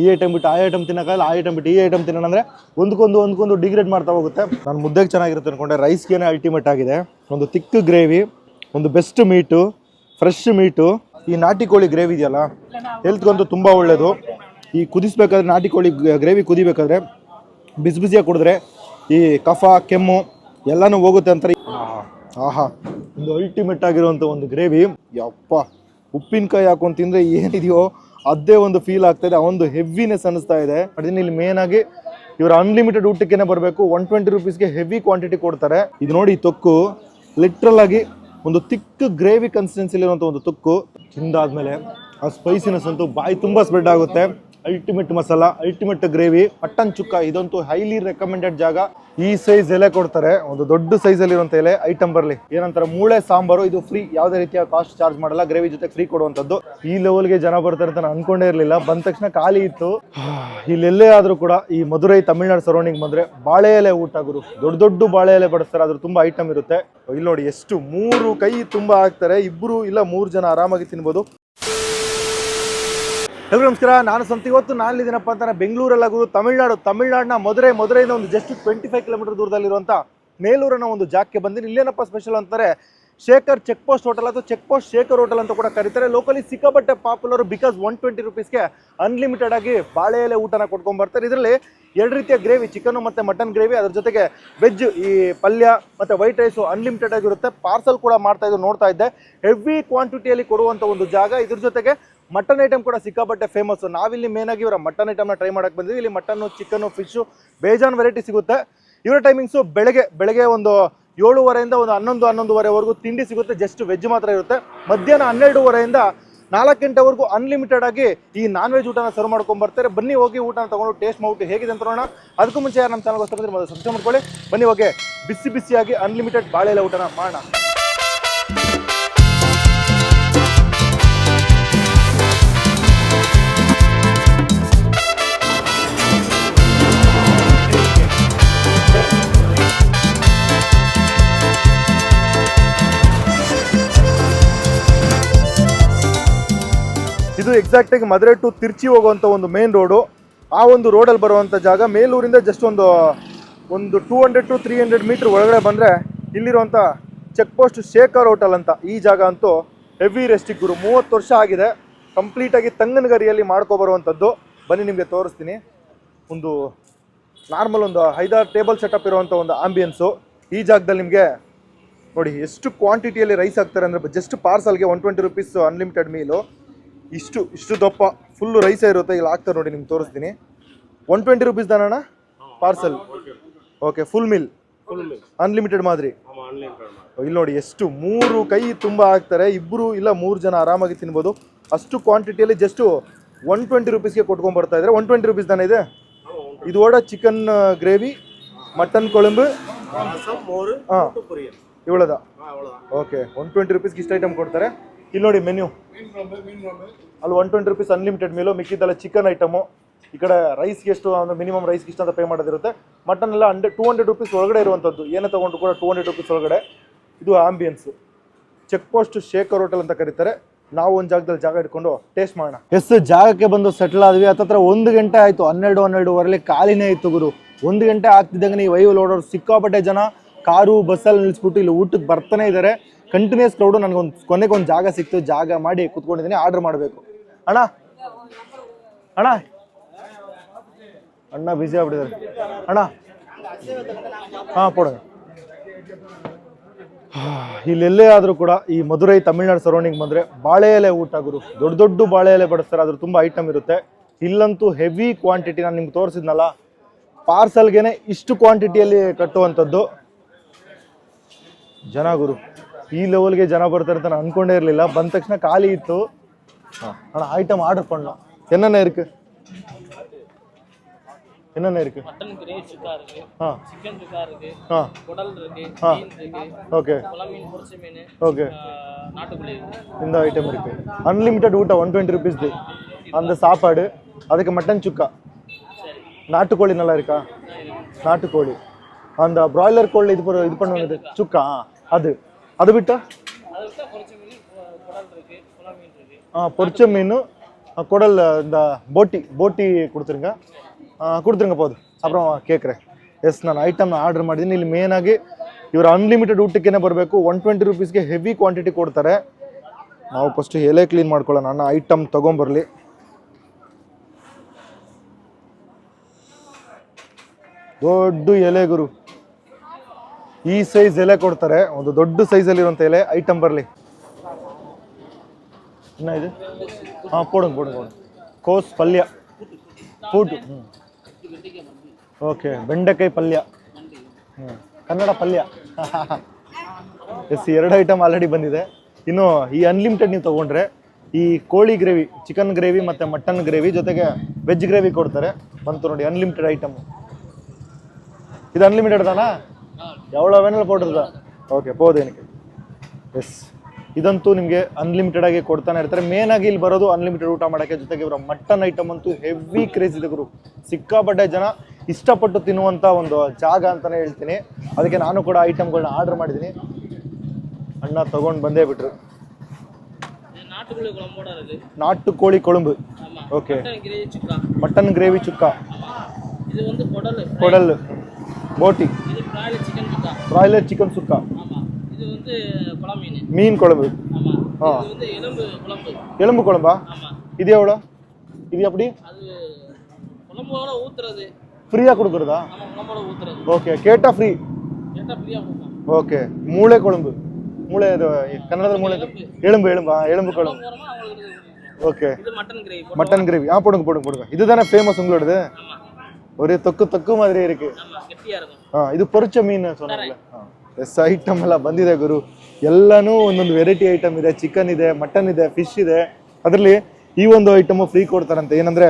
ಈ ಐಟಮ್ ಬಿಟ್ಟು ಆ ಐಟಮ್ ತಿನ್ನೋಕ್ಕಾಗಲ್ಲ, ಆ ಐಟಮ್ ಬಿಟ್ಟು ಈ ಐಟಮ್ ತಿನ್ನೋಣ ಅಂದರೆ ಒಂದಕ್ಕೊಂದು ಒಂದಕ್ಕೊಂದು ಡಿಗ್ರೇಡ್ ಮಾಡ್ತಾ ಹೋಗುತ್ತೆ. ನಾನು ಮುದ್ದೆಗೆ ಚೆನ್ನಾಗಿರುತ್ತೆ ಅಂದ್ಕೊಂಡೆ ರೈಸ್ಗೇನೆ ಅಲ್ಟಿಮೇಟ್ ಆಗಿದೆ. ಒಂದು ತಿಕ್ ಗ್ರೇವಿ ಒಂದು ಬೆಸ್ಟ್ ಮೀಟು ಫ್ರೆಶ್ ಮೀಟು ಈ ನಾಟಿ ಕೋಳಿ ಗ್ರೇವಿ ಇದೆಯಲ್ಲ ಹೆಲ್ತ್ಗಂತೂ ತುಂಬ ಒಳ್ಳೆಯದು ಈ ಕುದಿಸ್ಬೇಕಾದ್ರೆ ನಾಟಿ ಕೋಳಿ ಗ್ರೇವಿ ಕುದಿಬೇಕಾದ್ರೆ ಬಿಸಿ ಬಿಸಿಯಾಗಿ ಕುಡಿದ್ರೆ ಈ ಕಫ, ಕೆಮ್ಮು ಎಲ್ಲನೂ ಹೋಗುತ್ತೆ ಅಂತಾರೆ ಆಹಾ, ಒಂದು ಅಲ್ಟಿಮೇಟ್ ಆಗಿರುವಂಥ ಒಂದು ಗ್ರೇವಿ ಯಪ್ಪ, ಉಪ್ಪಿನಕಾಯಿ ಹಾಕೊಂಡು ತಿಂದರೆ ಏನಿದೆಯೋ ಅದೇ ಒಂದು ಫೀಲ್ ಆಗ್ತಾ ಇದೆ, ಆ ಒಂದು ಹೆವಿನೆಸ್ ಅನಿಸ್ತಾ ಇದೆ. ಅದನ್ನ ಇಲ್ಲಿ ಮೇನ್ ಆಗಿ ಇವರು ಅನ್ಲಿಮಿಟೆಡ್ ಊಟಕ್ಕೆ ಬರಬೇಕು ಒನ್ ಟ್ವೆಂಟಿ ರುಪೀಸ್ಗೆ ಹೆವಿ ಕ್ವಾಂಟಿಟಿ ಕೊಡ್ತಾರೆ. ಇದು ನೋಡಿ ತೊಕ್ಕು ಲಿಟ್ರಲ್ ಆಗಿ ಒಂದು ತಿಕ್ಕು ಗ್ರೇವಿ ಕನ್ಸಿಸ್ಟೆನ್ಸಿಲಿರುವಂಥ ಒಂದು ತೊಕ್ಕು. ತಿಂದಾದ್ಮೇಲೆ ಆ ಸ್ಪೈಸಿನೆಸ್ ಅಂತೂ ಬಾಯಿ ತುಂಬ ಸ್ಪ್ರೆಡ್ ಆಗುತ್ತೆ. ಅಲ್ಟಿಮೇಟ್ ಮಸಾಲ ಅಲ್ಟಿಮೇಟ್ ಗ್ರೇವಿ ಪಟ್ಟನ್ ಚುಕ್ಕ ಇದಂತೂ ಹೈಲಿ ರೆಕಮೆಂಡೆಡ್ ಜಾಗ. ಈ ಸೈಜ್ ಎಲೆ ಕೊಡ್ತಾರೆ, ಒಂದು ದೊಡ್ಡ ಸೈಜ್ ಅಲ್ಲಿ ಇರುವಂತ ಎಲೆ ಐಟಮ್ ಬರಲಿ. ಏನಂತಾರೆ, ಮೂಳೆ ಸಾಂಬಾರು, ಇದು ಫ್ರೀ ಯಾವುದೇ ರೀತಿಯ ಕಾಸ್ಟ್ ಚಾರ್ಜ್ ಮಾಡಲ್ಲ ಗ್ರೇವಿ ಜೊತೆ ಫ್ರೀ ಕೊಡುವಂತದ್ದು ಈ ಲೆವೆಲ್ಗೆ ಜನ ಬರ್ತಾರೆ ಅಂತ ನಾನು ಅನ್ಕೊಂಡೇ ಇರಲಿಲ್ಲ, ಬಂದ ತಕ್ಷಣ ಖಾಲಿ ಇತ್ತು. ಇಲ್ಲೆಲ್ಲೇ ಆದ್ರೂ ಕೂಡ ಈ ಮಧುರೈ ತಮಿಳ್ನಾಡು ಸರೌಂಡಿಂಗ್ ಬಂದ್ರೆ ಬಾಳೆ ಎಲೆ ಊಟ ಗುರು. ದೊಡ್ಡ ದೊಡ್ಡ ಬಾಳೆ ಎಲೆ ಬಡಿಸ್ತಾರೆ ಅದ್ರ ತುಂಬಾ ಐಟಮ್ ಇರುತ್ತೆ. ಇಲ್ಲಿ ನೋಡಿ, ಎಷ್ಟು ಮೂರು ಕೈ ತುಂಬಾ ಹಾಕ್ತಾರೆ, ಇಬ್ರು ಇಲ್ಲ ಮೂರು ಜನ ಆರಾಮಾಗಿ ತಿನ್ಬೋದು. ಎಲ್ರಿಗೂ ನಮಸ್ಕಾರ, ನಾನು ಸಂತ ಇವತ್ತು ನಾನು ಇದ್ದೀನಪ್ಪ ಅಂತ ಬೆಂಗಳೂರಲ್ಲ ಗುರು, ತಮಿಳ್ನಾಡು. ತಮಿಳ್ನಾಡಿನ ಮದುರೆ ಮಧುರೈಯಿಂದ ಒಂದು ಜಸ್ಟ್ ಟ್ವೆಂಟಿ ಫೈವ್ ಕಿಲೋಮೀಟರ್ ದೂರದಲ್ಲಿರುವಂಥ ಮೇಲೂರನ್ನ ಒಂದು ಜಾಗಕ್ಕೆ ಬಂದಿನಿ. ಇಲ್ಲೇನಪ್ಪ ಸ್ಪೆಷಲ್ ಅಂತಾರೆ ಶೇಖರ್ ಚೆಕ್ ಪೋಸ್ಟ್ ಹೋಟೆಲ್ ಅಥವಾ ಚೆಕ್ ಪೋಸ್ಟ್ ಶೇಖರ್ ಹೋಟೆಲ್ ಅಂತ ಕೂಡ ಕರೀತಾರೆ. ಲೋಕಲಿ ಸಿಕ್ಕಾಪಟ್ಟೆ ಪಾಪ್ಯುಲರ್ ಬಿಕಾಸ್ ಒನ್ ಟ್ವೆಂಟಿ ರುಪೀಸ್ಗೆ ಅನ್ಲಿಮಿಟೆಡ್ ಆಗಿ ಬಾಳೆ ಎಲೆ ಊಟನ ಕೊಟ್ಕೊಂಡ್ ಬರ್ತಾರೆ. ಇದರಲ್ಲಿ ಎರಡು ರೀತಿಯ ಗ್ರೇವಿ ಚಿಕನ್ ಮತ್ತು ಮಟನ್ ಗ್ರೇವಿ ಅದ್ರ ಜೊತೆಗೆ ವೆಜ್ ಈ ಪಲ್ಯ ಮತ್ತು ವೈಟ್ ರೈಸು ಅನ್ಲಿಮಿಟೆಡ್ ಆಗಿರುತ್ತೆ ಪಾರ್ಸಲ್ ಕೂಡ ಮಾಡ್ತಾ ಇದ್ದು, ನೋಡ್ತಾ ಇದ್ದೆ. ಹೆವಿ ಕ್ವಾಂಟಿಟಿಯಲ್ಲಿ ಕೊಡುವಂಥ ಒಂದು ಜಾಗ. ಇದ್ರ ಜೊತೆಗೆ ಮಟನ್ ಐಟಮ್ ಕೂಡ ಸಿಕ್ಕಾಪಟ್ಟೆ ಫೇಮಸ್ ನಾವಿಲ್ಲಿ ಮೇನ್ ಆಗಿ ಇವರ ಮಟನ್ ಐಟಮ್ನ ಟ್ರೈ ಮಾಡೋಕೆ ಬಂದಿದ್ವಿ ಇಲ್ಲಿ ಮಟನ್ನು ಚಿಕನ್ನು ಫಿಶು ಬೇಜಾನ್ ವೆರೈಟಿ ಸಿಗುತ್ತೆ. ಇವರ ಟೈಮಿಂಗ್ಸು ಬೆಳಗ್ಗೆ ಬೆಳಗ್ಗೆ ಒಂದು ಏಳುವರೆಯಿಂದ ಒಂದು ಹನ್ನೊಂದು, ಹನ್ನೊಂದುವರೆವರೆಗೂ ತಿಂಡಿ ಸಿಗುತ್ತೆ. ಜಸ್ಟ್ ವೆಜ್ ಮಾತ್ರ ಇರುತ್ತೆ. ಮಧ್ಯಾಹ್ನ ಹನ್ನೆರಡುವರೆಯಿಂದ ನಾಲ್ಕು ಗಂಟೆವರೆಗೂ ಅನ್ಲಿಮಿಟೆಡ್ ಆಗಿ ಈ ನಾನ್ ವೆಜ್ ಊಟನ ಸರ್ವ್ ಮಾಡ್ಕೊಂಡು ಬರ್ತಾರೆ. ಬನ್ನಿ ಹೋಗಿ ಊಟನ ತಗೊಂಡು ಟೇಸ್ಟ್ ಮಾಡ್ಬಿಟ್ಟು ಹೇಗಿದೆ ಅಂತ ನೋಡೋಣ. ಅದಕ್ಕೂ ಮುಂಚೆ ಯಾರು ನಮ್ಮ ಚಾನಲ್ ಹೊಸ ಬಂದ್ರೆ ಮೊದಲು ಸಬ್ಸ್ಕ್ರೈಬ್ ಮಾಡ್ಕೊಳ್ಳಿ. ಬನ್ನಿ ಹೋಗಿ ಬಿಸಿ ಬಿಸಿಯಾಗಿ ಅನ್ಲಿಮಿಟೆಡ್ ಬಾಳೆಲೆ ಊಟನ ಮಾಡೋಣ. ಇದು ಎಕ್ಸಾಕ್ಟ್ ಆಗಿ ಮದ್ರೆ ಟು ತಿರ್ಚಿ ಹೋಗುವಂತ ಒಂದು ಮೇನ್ ರೋಡು ಆ ಒಂದು ರೋಡಲ್ಲಿ ಬರುವಂತ ಜಾಗ ಮೇಲೂರಿಂದ ಜಸ್ಟ್ ಒಂದು ಒಂದು two hundred to three hundred meter ಒಳಗಡೆ ಬಂದರೆ ಇಲ್ಲಿರುವಂಥ ಚೆಕ್ ಪೋಸ್ಟ್ ಶೇಖರ್ ಹೋಟೆಲ್ ಅಂತ ಈ ಜಾಗ ಅಂತೂ ಹೆವಿ ಗುರು ಮೂವತ್ತು ವರ್ಷ ಆಗಿದೆ. ಕಂಪ್ಲೀಟಾಗಿ ತಂಗನಗರಿಯಲ್ಲಿ ಮಾಡ್ಕೊಬರುವಂಥದ್ದು ಬನ್ನಿ ನಿಮಗೆ ತೋರಿಸ್ತೀನಿ. ಒಂದು ನಾರ್ಮಲ್ ಒಂದು ಐದಾರು ಟೇಬಲ್ ಸೆಟಪ್ ಇರುವಂಥ ಒಂದು ಆಂಬಿಯನ್ಸು ಈ ಜಾಗದಲ್ಲಿ ನಿಮಗೆ ನೋಡಿ ಎಷ್ಟು ಕ್ವಾಂಟಿಟಿಯಲ್ಲಿ ರೈಸ್ ಆಗ್ತಾರೆ ಅಂದರೆ just ಪಾರ್ಸಲ್ಗೆ one twenty rupees unlimited meal ಇಷ್ಟು ಇಷ್ಟು ದಪ್ಪ ಫುಲ್ಲು ರೈಸೇ ಇರುತ್ತೆ ಇಲ್ಲಿ ಹಾಕ್ತಾರೆ ನೋಡಿ ನಿಮ್ಗೆ ತೋರಿಸ್ತೀನಿ. One twenty rupees ದಾನಣ್ಣ parcel okay full meal unlimited ಮಾದರಿ. ಇಲ್ಲಿ ನೋಡಿ ಎಷ್ಟು ಮೂರು ಕೈ ತುಂಬ ಹಾಕ್ತಾರೆ. ಇಬ್ಬರು ಇಲ್ಲ ಮೂರು ಜನ ಆರಾಮಾಗಿ ತಿನ್ಬೋದು. ಅಷ್ಟು ಕ್ವಾಂಟಿಟಿಯಲ್ಲಿ ಜಸ್ಟು ಒನ್ ಟ್ವೆಂಟಿ ರುಪೀಸ್ಗೆ ಕೊಟ್ಕೊಂಡು ಬರ್ತಾ ಇದ್ದಾರೆ. ಒನ್ ಟ್ವೆಂಟಿ ರುಪೀಸ್ ದಾನ ಇದೆ? ಇದು ಓಡ ಚಿಕನ್ ಗ್ರೇವಿ ಮಟನ್ ಕೊಳಂಬು. ಹಾಂ. ಇವಳದ. ಓಕೆ ಒನ್ ಟ್ವೆಂಟಿ ರುಪೀಸ್ಗೆ ಇಷ್ಟು ಐಟಮ್ ಕೊಡ್ತಾರೆ. ಇಲ್ಲಿ ನೋಡಿ ಮೆನ್ಯೂ ಅಲ್ಲಿ one twenty rupees unlimited meal ಮಿಕ್ಕಿದ್ದೆಲ್ಲ chicken item ಈ ಕಡೆ ರೈಸ್ಗೆ ಎಷ್ಟು ಅಂದರೆ ಮಿನಿಮಮ್ ರೈಸ್ಗೆ ಇಷ್ಟು ಅಂತ ಪೇ ಮಾಡೋದಿರುತ್ತೆ. ಮಟನ್ ಎಲ್ಲ ಹಂಡ್ರೆಡ್ ಟೂ ಹಂಡ್ರೆಡ್ ರುಪೀಸ್ ಒಳಗಡೆ ಇರುವಂಥದ್ದು ಏನೇ ತೊಗೊಂಡು ಕೂಡ ಟೂ ಹಂಡ್ರೆಡ್ ರುಪೀಸ್ ಒಳಗಡೆ. ಇದು ambience check post Shekhar hotel ಅಂತ ಕರೀತಾರೆ. ನಾವು ಒಂದು ಜಾಗದಲ್ಲಿ ಜಾಗ ಇಟ್ಕೊಂಡು ಟೇಸ್ಟ್ ಮಾಡೋಣ. ಎಷ್ಟು ಜಾಗಕ್ಕೆ ಬಂದು ಸೆಟ್ಲ್ ಆದ್ವಿ. ಹತ್ತತ್ರ ಒಂದು ಗಂಟೆ ಆಯಿತು. ಹನ್ನೆರಡು ಹನ್ನೆರಡುವರೆಲಿ ಖಾಲಿನೇ ಇತ್ತು ಗುರು. ಒಂದು ಗಂಟೆ ಆಗ್ತಿದ್ದಂಗೆ ನೀವು ವೈವ್ ಲೋಡೋರು ಸಿಕ್ಕಾಪಟ್ಟೆ ಜನ ಕಾರು ಬಸ್ಸಲ್ಲಿ ನಿಲ್ಲಿಸ್ಬಿಟ್ಟು ಇಲ್ಲಿ ಊಟಕ್ಕೆ ಬರ್ತಾನೆ ಇದ್ದಾರೆ. ಕಂಟಿನ್ಯೂಸ್ ಕ್ರೌಡು ನನಗೊಂದು ಕೊನೆಗೆ ಒಂದು ಜಾಗ ಸಿಕ್ತು, ಜಾಗ ಮಾಡಿ ಕುತ್ಕೊಂಡಿದ್ದೀನಿ ಆರ್ಡರ್ ಮಾಡಬೇಕು. ಅಣ್ಣ? ಅಣ್ಣ? ಅಣ್ಣ ಬಿಸಿ ಆಗ್ಬಿಟ್ಟಿದ್ದಾರೆ. ಅಣ್ಣ? ಹಾಂ, ಕೊಡ. ಇಲ್ಲೆಲ್ಲೇ ಆದರೂ ಕೂಡ ಈ ಮಧುರೈ ತಮಿಳ್ನಾಡು ಸರೌಂಡಿಂಗ್ ಬಂದರೆ ಬಾಳೆ ಎಲೆ ಊಟ ಗುರು. ದೊಡ್ಡ ದೊಡ್ಡ ಬಾಳೆ ಎಲೆ ಬಡಿಸ್ತಾರೆ ಅದ್ರ ತುಂಬ ಐಟಮ್ ಇರುತ್ತೆ. ಇಲ್ಲಂತೂ ಹೆವಿ ಕ್ವಾಂಟಿಟಿ ನಾನು ನಿಮ್ಗೆ ತೋರಿಸಿದ್ನಲ್ಲ ಪಾರ್ಸಲ್ಗೆನೆ ಇಷ್ಟು ಕ್ವಾಂಟಿಟಿಯಲ್ಲಿ ಕಟ್ಟುವಂಥದ್ದು. ಜನ ಗುರು. ಈ ಲೆವೆಲ್ಗೆ ಜನ ಬರ್ತಾರೆ ಅಂತ ನಾನು ಅನ್ಕೊಂಡೇ ಇರಲಿಲ್ಲ ಬಂದ ತಕ್ಷಣ ಖಾಲಿ ಇತ್ತು ಅಣ್ಣ ಐಟಮ್ ಆರ್ಡರ್ பண்ணலாம் என்னென்ன இருக்கு என்னென்ன இருக்கு மட்டன் கிரேவி சுக்கா இருக்கு ஆ சிக்கன் சுக்கா இருக்கு ஆ குடல் இருக்கு ஆ. மீன் இருக்கு ஓகே குளம் மீன் பொரிச்ச மீன் ஓகே ஆஹ், நாட்டுக்கோழி இருக்கு இந்த ஐட்டம் இருக்கு அன்லிமிட்டெட் ஊட்ட ஒன் டுவெண்ட்டி ருபீஸ் அந்த சாப்பாடு அதுக்கு மட்டன் சுக்கா நாட்டுக்கோழி நல்லா இருக்கா நாட்டுக்கோழி அந்த பிராய்லர் கோழி இது பண்ண- இது பண்ணுவாங்க சுக்கா ஆ, அது ಅದು ಬಿಟ್ಟ? ಪೊರ್ಚ ಮೀನು ಕೊಡಲ್ குடல் ಬೋಟಿ ಬೋಟಿ ಕೊಡ್ತಿರಂಗ கொடுத்துருங்க கொடுத்துருங்க ಅಪ್ರಮ ಕೇಕ್ರೆ. ಎಸ್, ನಾನು ಐಟಮ್ನ ಆರ್ಡರ್ ಮಾಡಿದ್ದೀನಿ. ಇಲ್ಲಿ ಮೇನಾಗಿ ಇವರು ಅನ್ಲಿಮಿಟೆಡ್ ಊಟಕ್ಕೇನೆ ಬರಬೇಕು. ಒನ್ ಟ್ವೆಂಟಿ ರುಪೀಸ್ಗೆ ಹೆವಿ ಕ್ವಾಂಟಿಟಿ ಕೊಡ್ತಾರೆ. ನಾವು ಫಸ್ಟ್ ಎಲೆ ಕ್ಲೀನ್ ಮಾಡ್ಕೊಳ್ಳೋಣ. ನಾನು ಐಟಮ್ ತೊಗೊಂಬರಲಿ. ದೊಡ್ಡ ಎಲೆ ಗುರು. ಈ ಸೈಜ್ ಎಲೆ ಕೊಡ್ತಾರೆ. ಒಂದು ದೊಡ್ಡ ಸೈಜಲ್ಲಿರುವಂಥ ಎಲೆ ಐಟಮ್ ಬರಲಿ. ಇದು? ಹಾಂ, ಕೊಡೋಣ ಕೊಡೋಣ ಕೊಡೋಣ. ಕೋಸ್ ಪಲ್ಯ. ಫೂಟ್ ಓಕೆ ಬೆಂಡೆಕಾಯಿ ಪಲ್ಯ. ಕನ್ನಡ ಪಲ್ಯ. ಎಸ್ ಎರಡು ಐಟಮ್ ಆಲ್ರೆಡಿ ಬಂದಿದೆ. ಇನ್ನು ಈ ಅನ್ಲಿಮಿಟೆಡ್ ನೀವು ತಗೊಂಡ್ರೆ ಈ ಕೋಳಿ ಗ್ರೇವಿ ಚಿಕನ್ ಗ್ರೇವಿ ಮತ್ತು ಮಟನ್ ಗ್ರೇವಿ ಜೊತೆಗೆ ವೆಜ್ ಗ್ರೇವಿ ಕೊಡ್ತಾರೆ. ಬಂತು ನೋಡಿ ಅನ್ಲಿಮಿಟೆಡ್ ಐಟಮ್ ಇದು ಅನ್ಲಿಮಿಟೆಡ್ ತಾನಾ? ಎವಳ ವೆನಲ್ ಪೌಡ್ರದ ಓಕೆ ಪೋದೇನಕ್ಕೆ ಎಸ್ ಇದಂತೂ ನಿಮಗೆ ಅನ್ಲಿಮಿಟೆಡ್ ಆಗಿ ಕೊಡ್ತಾನೆ ಇರ್ತಾರೆ. ಮೇನ್ ಆಗಿ ಇಲ್ಲಿ ಬರೋದು ಅನ್ಲಿಮಿಟೆಡ್ ಊಟ ಮಾಡೋಕ್ಕೆ ಜೊತೆಗೆ ಇವರ ಮಟನ್ ಐಟಮ್ ಅಂತೂ ಹೆವಿ ಕ್ರೇಜ್ ಇದೆ ಗುರು ಸಿಕ್ಕಾಪಟ್ಟೆ ಜನ ಇಷ್ಟಪಟ್ಟು ತಿನ್ನುವಂಥ ಒಂದು ಜಾಗ ಅಂತಲೇ ಹೇಳ್ತೀನಿ. ಅದಕ್ಕೆ ನಾನು ಕೂಡ ಐಟಮ್ಗಳನ್ನ ಆರ್ಡರ್ ಮಾಡಿದ್ದೀನಿ. ಅಣ್ಣ ತಗೊಂಡು ಬಂದೇ ಬಿಟ್ರು. ನಾಟು ಕೋಳಿ kuzhambu. Okay mutton gravy chukka. ಕೊಡಲ್. போட்டி. Broiler chicken chukka. மீன். குழம்பு. ஆ. எலும்பு குழம்பா. இது எவ்வளோ? இது எப்படி? ஃப்ரீயாக கொடுக்குறதா? ஓகே கேட்டால் ஃப்ரீ ஓகே மூளை குழம்பு. மூளை இது கன்னடத்தில் மூளை எலும்பு. எலும்பா எலும்பு? குழம்பு. ஓகே மட்டன் கிரேவி ஆ போடுங்க போடுங்க போடுங்க. இதுதானே ஃபேமஸ் உங்களோடது? ஒரே தொக்கு தொக்கு மாதிரி இருக்கு. இது ಇದು மீன் சொன்னாங்க ಸೊನ್ನಲ್ಲ ಎಸ್ எல்லாம் ಎಲ್ಲ ಬಂದಿದೆ ಗುರು ಎಲ್ಲಾನು ಒಂದೊಂದು ವೆರೈಟಿ ಐಟಮ್ ಇದೆ ಚಿಕನ್ ಇದೆ ಮಟನ್ ಇದೆ ಫಿಶ್ ಇದೆ ಅದರಲ್ಲಿ ಈ ಒಂದು ಐಟಮು ಫ್ರೀ ಕೊಡ್ತಾರಂತೆ ಏನಂದ್ರೆ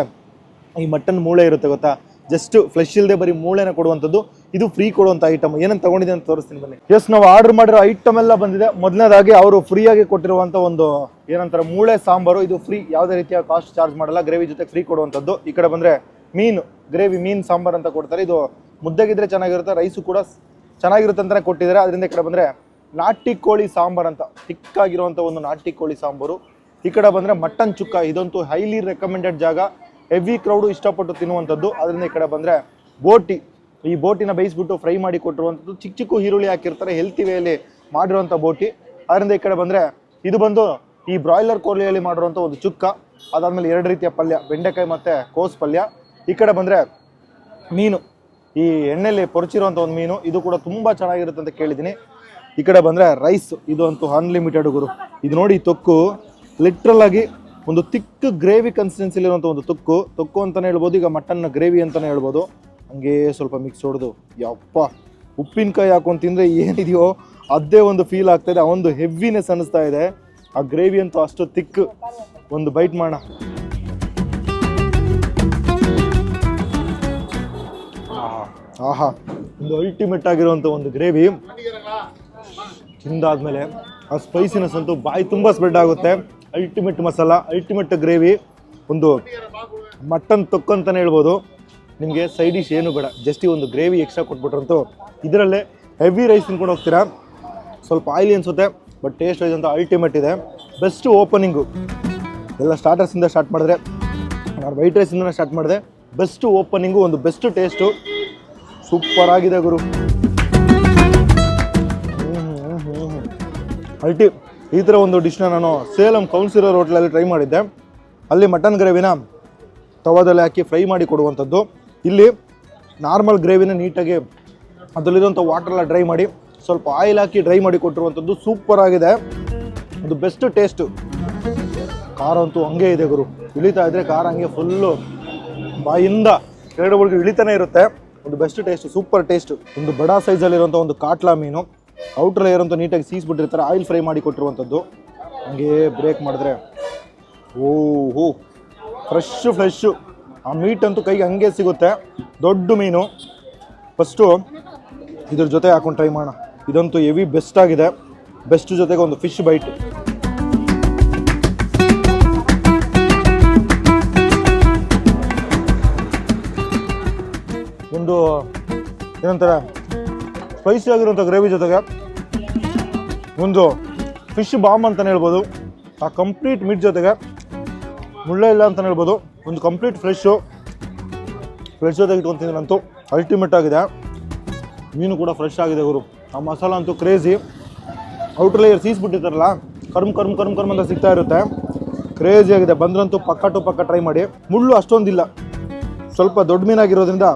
ಈ ಮಟನ್ ಮೂಳೆ ಇರುತ್ತೆ ಗೊತ್ತಾ ಜಸ್ಟ್ ಫ್ಲೆಶ್ ಇಲ್ಲದೆ ಬರೀ ಮೂಳೆನ ಕೊಡುವಂಥದ್ದು ಇದು ಫ್ರೀ ಕೊಡುವಂಥ ಐಟಮ್ ಏನಂತ ತಗೊಂಡಿದೆ ಅಂತ ತೋರಿಸ್ತೀನಿ ಬನ್ನಿ ಎಸ್ ನಾವು ಆರ್ಡರ್ ಮಾಡಿರೋ ಐಟಮ್ ಎಲ್ಲ ಬಂದಿದೆ ಮೊದಲನೇದಾಗಿ ಅವರು ಫ್ರೀಯಾಗಿ ಕೊಟ್ಟಿರುವಂಥ ಒಂದು ಏನಂತಾರೆ ಮೂಳೆ ಸಾಂಬಾರು ಇದು ಫ್ರೀ ಯಾವುದೇ ರೀತಿಯ ಕಾಸ್ಟ್ ಚಾರ್ಜ್ ಮಾಡಲ್ಲ ಗ್ರೇವಿ ಜೊತೆ ಫ್ರೀ ಕೊಡುವಂಥದ್ದು ಈ ಕಡೆ ಬಂದರೆ ಮೀನು, ಗ್ರೇವಿ, ಮೀನು, ಸಾಂಬಾರು ಅಂತ ಕೊಡ್ತಾರೆ. ಇದು ಮುದ್ದೆಗಿದ್ರೆ ಚೆನ್ನಾಗಿರುತ್ತೆ ರೈಸು ಕೂಡ ಚೆನ್ನಾಗಿರುತ್ತೆ ಅಂತಲೇ ಕೊಟ್ಟಿದ್ದಾರೆ. ಅದರಿಂದ ಈ ಕಡೆ ಬಂದರೆ ನಾಟಿ ಕೋಳಿ ಸಾಂಬಾರು ಅಂತ ತಿಕ್ಕಾಗಿರುವಂಥ ಒಂದು ನಾಟಿ ಕೋಳಿ ಸಾಂಬಾರು. ಈ ಕಡೆ ಬಂದರೆ ಮಟನ್ ಚುಕ್ಕ, ಇದಂತೂ ಹೈಲಿ ರೆಕಮೆಂಡೆಡ್ ಜಾಗ. ಹೆವಿ ಕ್ರೌಡು ಇಷ್ಟಪಟ್ಟು ತಿನ್ನುವಂಥದ್ದು. ಅದರಿಂದ ಈ ಕಡೆ ಬಂದರೆ ಬೋಟಿ. ಈ ಬೋಟಿನ ಬೇಯಿಸ್ಬಿಟ್ಟು ಫ್ರೈ ಮಾಡಿ ಕೊಟ್ಟಿರುವಂಥದ್ದು. ಚಿಕ್ಕ ಚಿಕ್ಕ ಈರುಳ್ಳಿ ಹಾಕಿರ್ತಾರೆ ಹೆಲ್ತಿ ವೇಯಲ್ಲಿ ಮಾಡಿರುವಂಥ ಬೋಟಿ. ಅದರಿಂದ ಈ ಕಡೆ ಬಂದರೆ ಇದು ಬಂದು ಈ ಬ್ರಾಯ್ಲರ್ ಕೋಳಿಯಲ್ಲಿ ಮಾಡಿರುವಂಥ ಒಂದು ಚುಕ್ಕ. ಅದಾದಮೇಲೆ ಎರಡು ರೀತಿಯ ಪಲ್ಯ, ಬೆಂಡೆಕಾಯಿ ಮತ್ತು ಕೋಸ್ ಪಲ್ಯ. ಈ ಕಡೆ ಬಂದರೆ ಮೀನು. ಈ ಎಣ್ಣೆಲಿ ಪೊರಚಿರುವಂಥ ಒಂದು ಮೀನು, ಇದು ಕೂಡ ತುಂಬ ಚೆನ್ನಾಗಿರುತ್ತೆ ಅಂತ ಕೇಳಿದ್ದೀನಿ. ಈ ಕಡೆ ಬಂದರೆ ರೈಸ್ ಇದು ಅಂತೂ ಅನ್ಲಿಮಿಟೆಡ್ ಗುರು. ಇದು ನೋಡಿ ತೊಕ್ಕು ಲಿಟ್ರಲ್ ಆಗಿ ಒಂದು ತಿಕ್ಕ ಗ್ರೇವಿ ಕನ್ಸಿಸ್ಟೆನ್ಸಿಲಿರುವಂಥ ಒಂದು ತೊಕ್ಕು. ತೊಕ್ಕು ಅಂತಲೇ ಹೇಳ್ಬೋದು, ಈಗ ಮಟನ್ನ ಗ್ರೇವಿ ಅಂತಲೇ ಹೇಳ್ಬೋದು. ಹಂಗೆ ಸ್ವಲ್ಪ ಮಿಕ್ಸ್ ಹೊಡೆದು, ಯಪ್ಪ, ಉಪ್ಪಿನಕಾಯಿ ಹಾಕೊಂಡು ತಿಂದರೆ ಏನಿದೆಯೋ ಅದೇ ಒಂದು ಫೀಲ್ ಆಗ್ತಾ ಇದೆ, ಆ ಒಂದು ಹೆವಿನೆಸ್ ಅನ್ನಿಸ್ತಾ ಇದೆ. ಆ ಗ್ರೇವಿ ಅಂತೂ ಅಷ್ಟು ತಿಕ್ ಒಂದು ಬೈಟ್ ಮಾಡೋಣ ಆಹಾ, ಒಂದು ಅಲ್ಟಿಮೇಟ್ ಆಗಿರುವಂಥ ಒಂದು ಗ್ರೇವಿ ತಿಂದಾದ್ಮೇಲೆ ಆ ಸ್ಪೈಸಿನೆಸ್ ಅಂತೂ ಬಾಯಿ ತುಂಬ ಸ್ಪ್ರೆಡ್ ಆಗುತ್ತೆ. ಅಲ್ಟಿಮೇಟ್ ಮಸಾಲ ಅಲ್ಟಿಮೇಟ್ ಗ್ರೇವಿ ಒಂದು ಮಟನ್ ತೊಕ್ಕು ಅಂತಲೇ ಹೇಳ್ಬೋದು. ನಿಮಗೆ ಸೈಡ್ ಡಿಶ್ ಏನು ಬೇಡ ಜಸ್ಟ್ ಈ ಒಂದು ಗ್ರೇವಿ ಎಕ್ಸ್ಟ್ರಾ ಕೊಟ್ಬಿಟ್ರಂತೂ ಇದರಲ್ಲೇ ಹೆವಿ ರೈಸ್ ತಿನ್ಕೊಂಡು ಹೋಗ್ತೀರಾ? ಸ್ವಲ್ಪ ಆಯಿಲಿ ಅನಿಸುತ್ತೆ ಬಟ್ ಟೇಸ್ಟ್ ವೈಸ್ ಅಂತ ಅಲ್ಟಿಮೇಟ್ ಇದೆ. ಬೆಸ್ಟ್ ಓಪನಿಂಗು ಎಲ್ಲ ಸ್ಟಾರ್ಟರ್ಸಿಂದ ಸ್ಟಾರ್ಟ್ ಮಾಡಿದ್ರೆ, ನಾನು ವೈಟ್ ರೈಸಿಂದ ಸ್ಟಾರ್ಟ್ ಮಾಡಿದೆ. ಬೆಸ್ಟ್ ಓಪನಿಂಗು ಒಂದು ಬೆಸ್ಟ್ ಟೇಸ್ಟು ಸೂಪರ್ ಆಗಿದೆ ಗುರು. ಅಲ್ಟಿ ಈ ಥರ ಒಂದು ಡಿಶ್ನ ನಾನು ಸೇಲಂ ಕೌನ್ಸಿಲರ್ ಹೋಟ್ಲಲ್ಲಿ ಟ್ರೈ ಮಾಡಿದ್ದೆ. ಅಲ್ಲಿ ಮಟನ್ ಗ್ರೇವಿನ ತವಾದಲ್ಲಿ ಹಾಕಿ ಫ್ರೈ ಮಾಡಿ ಕೊಡುವಂಥದ್ದು. ಇಲ್ಲಿ ನಾರ್ಮಲ್ ಗ್ರೇವಿನ ನೀಟಾಗಿ ಅದರಲ್ಲಿರುವಂಥ ವಾಟ್ರೆಲ್ಲ ಡ್ರೈ ಮಾಡಿ ಸ್ವಲ್ಪ ಆಯಿಲ್ ಹಾಕಿ ಡ್ರೈ ಮಾಡಿ ಕೊಟ್ಟಿರುವಂಥದ್ದು ಸೂಪರ್ ಆಗಿದೆ. ಅದು ಬೆಸ್ಟ್ ಟೇಸ್ಟು ಖಾರ ಅಂತೂ ಹಂಗೆ ಇದೆ ಗುರು. ಇಳಿತಾ ಇದ್ರೆ ಖಾರ ಹಂಗೆ ಫುಲ್ಲು ಬಾಯಿಂದ ಎರಡು ಇಳಿತಾನೆ ಇರುತ್ತೆ. ಒಂದು ಬೆಸ್ಟ್ ಟೇಸ್ಟ್ ಸೂಪರ್ ಟೇಸ್ಟ್ ಒಂದು ಬಡ ಸೈಜಲ್ಲಿರುವಂಥ ಒಂದು ಕಾಟ್ಲಾ ಮೀನು. ಔಟರ್ ಲೇಯರ್ ಅಂತ ನೀಟಾಗಿ ಸೀಸ್ಬಿಟ್ಟಿರ್ತಾರೆ ಆಯಿಲ್ ಫ್ರೈ ಮಾಡಿ ಕೊಟ್ಟಿರುವಂಥದ್ದು ಹಂಗೆ ಬ್ರೇಕ್ ಮಾಡಿದ್ರೆ ಓಹೋ ಫ್ರೆಶ್ ಫ್ರೆಶ್ಶು ಆ ಮೀಟ್ ಅಂತೂ ಕೈಗೆ ಹಂಗೆ ಸಿಗುತ್ತೆ. ದೊಡ್ಡ ಮೀನು. ಫಸ್ಟು ಇದ್ರ ಜೊತೆ ಹಾಕೊಂಡು ಟ್ರೈ ಮಾಡೋಣ. ಇದಂತೂ ಹೆವಿ ಬೆಸ್ಟ್ ಆಗಿದೆ. ಬೆಸ್ಟ್ ಜೊತೆಗೆ ಒಂದು ಫಿಶ್ ಬೈಟ್ ಒಂದು ಏನಂತಾರೆ ಸ್ಪೈಸಿ ಆಗಿರುವಂಥ ಗ್ರೇವಿ ಜೊತೆಗೆ ಒಂದು ಫಿಶ್ ಬಾಂಬ್ ಅಂತಲೇ ಹೇಳ್ಬೋದು. ಆ ಕಂಪ್ಲೀಟ್ ಮೀಟ್ ಜೊತೆಗೆ ಮುಳ್ಳೆ ಇಲ್ಲ ಅಂತಲೇ ಹೇಳ್ಬೋದು. ಒಂದು ಕಂಪ್ಲೀಟ್ ಫ್ರೆಶ್ಶು ಫ್ರೆಶ್ ಜೊತೆಗೆ ಇಟ್ಕೊತಿದ್ದೀನಂತೂ ಅಲ್ಟಿಮೇಟ್ ಆಗಿದೆ. ಮೀನು ಕೂಡ ಫ್ರೆಶ್ ಆಗಿದೆ ಗುರು. ಆ ಮಸಾಲ ಅಂತೂ ಕ್ರೇಜಿ ಔಟರ್ ಲೇಯರ್ ಸೀಸ್ಬಿಟ್ಟಿರ್ತಾರಲ್ಲ, ಕರ್ಮ್ ಕರ್ಮ್ ಕರ್ಮ್ ಕರ್ಮ್ ಅಂತ ಸಿಗ್ತಾ ಇರುತ್ತೆ. ಕ್ರೇಜಿ ಆಗಿದೆ. ಬಂದ್ರಂತೂ ಪಕ್ಕ ಟು ಪಕ್ಕ ಟ್ರೈ ಮಾಡಿ. ಮುಳ್ಳು ಅಷ್ಟೊಂದಿಲ್ಲ. ಸ್ವಲ್ಪ ದೊಡ್ಡ ಮೀನಾಗಿರೋದ್ರಿಂದ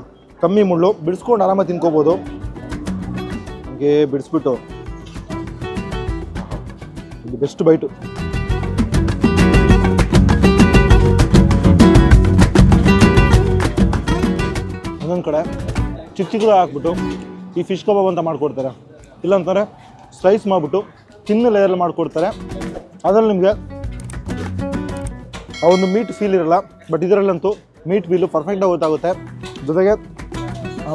ಕಮ್ಮಿ ಮುಳ್ಳು ಬಿಡಿಸ್ಕೊಂಡು ಆರಾಮಾಗಿ ತಿನ್ಕೋಬೋದು. ಹಂಗೆ ಬಿಡಿಸ್ಬಿಟ್ಟು. ಇದು ಬೆಸ್ಟ್ ಬೈಟು ಒಂದೊಂದು ಕಡೆ ಚಿಕ್ಕ ಚಿಕ್ಕ ಹಾಕ್ಬಿಟ್ಟು ಈ ಫಿಶ್ ಕಬಾಬ್ ಅಂತ ಮಾಡಿಕೊಡ್ತಾರೆ. ಇಲ್ಲಾಂತಂದರೆ ಸ್ಲೈಸ್ ಮಾಡಿಬಿಟ್ಟು ಚಿನ್ನ ಲೇಯರಲ್ಲಿ ಮಾಡಿಕೊಡ್ತಾರೆ. ಅದರಲ್ಲಿ ನಿಮಗೆ ಆ ಒಂದು ಮೀಟ್ ಫೀಲ್ ಇರಲ್ಲ ಬಟ್ ಇದರಲ್ಲಂತೂ ಮೀಟ್ ಫೀಲು ಪರ್ಫೆಕ್ಟಾಗಿ ಗೊತ್ತಾಗುತ್ತೆ ಜೊತೆಗೆ